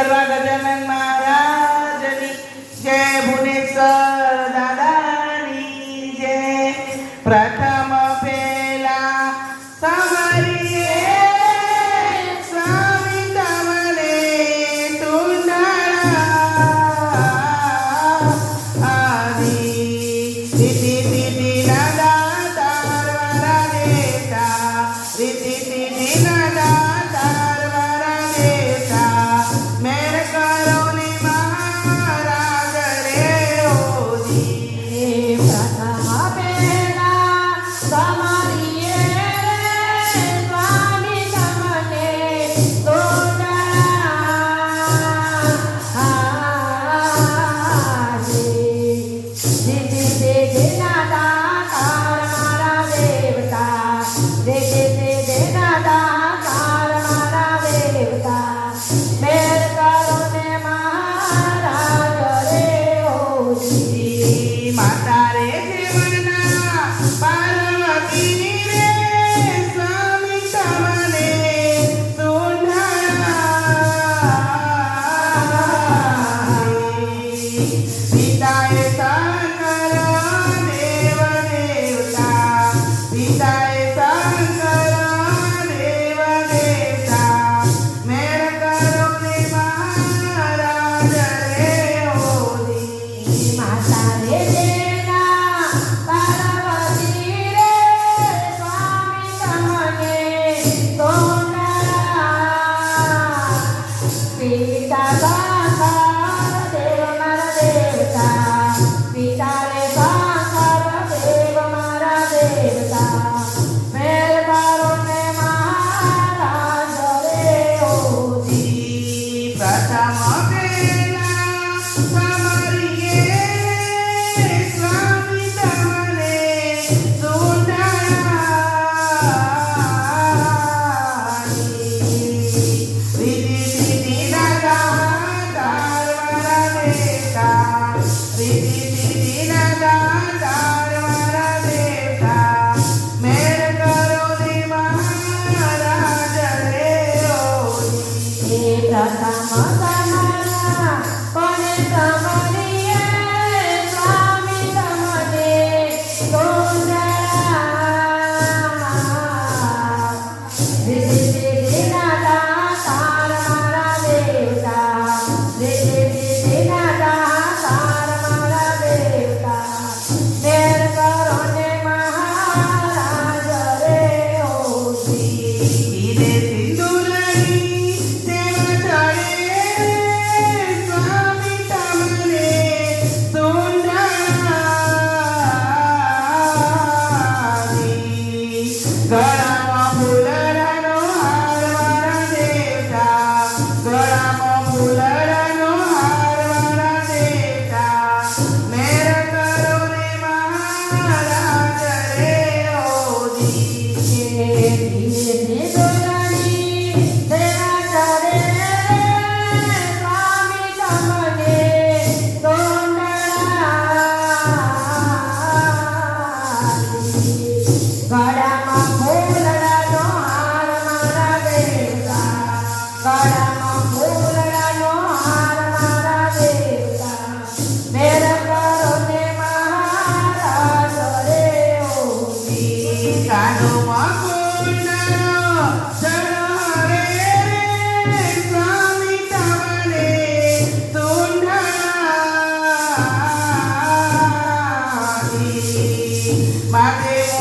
કરવા ગજાનંદ મહારાજની. જય ભુવનેશ્વર દાદાની જય. પ્રાર્થના ta ta ta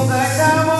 Nunca acabó.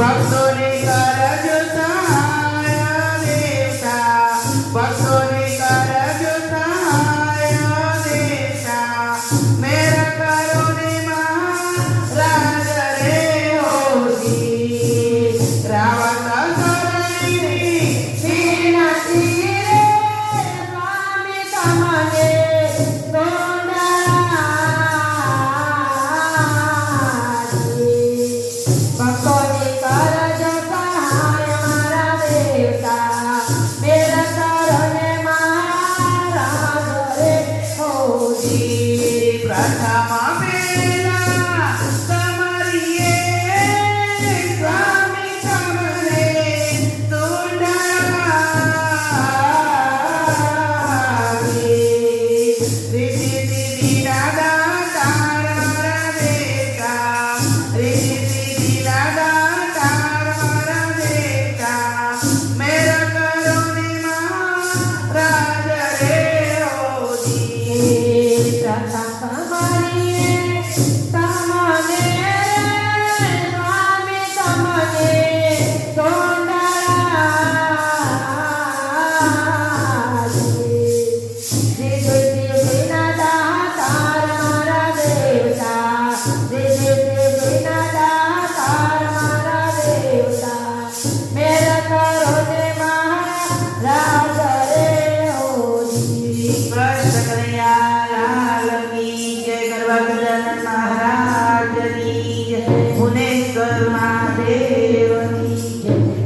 प्राप्तोनि कारजता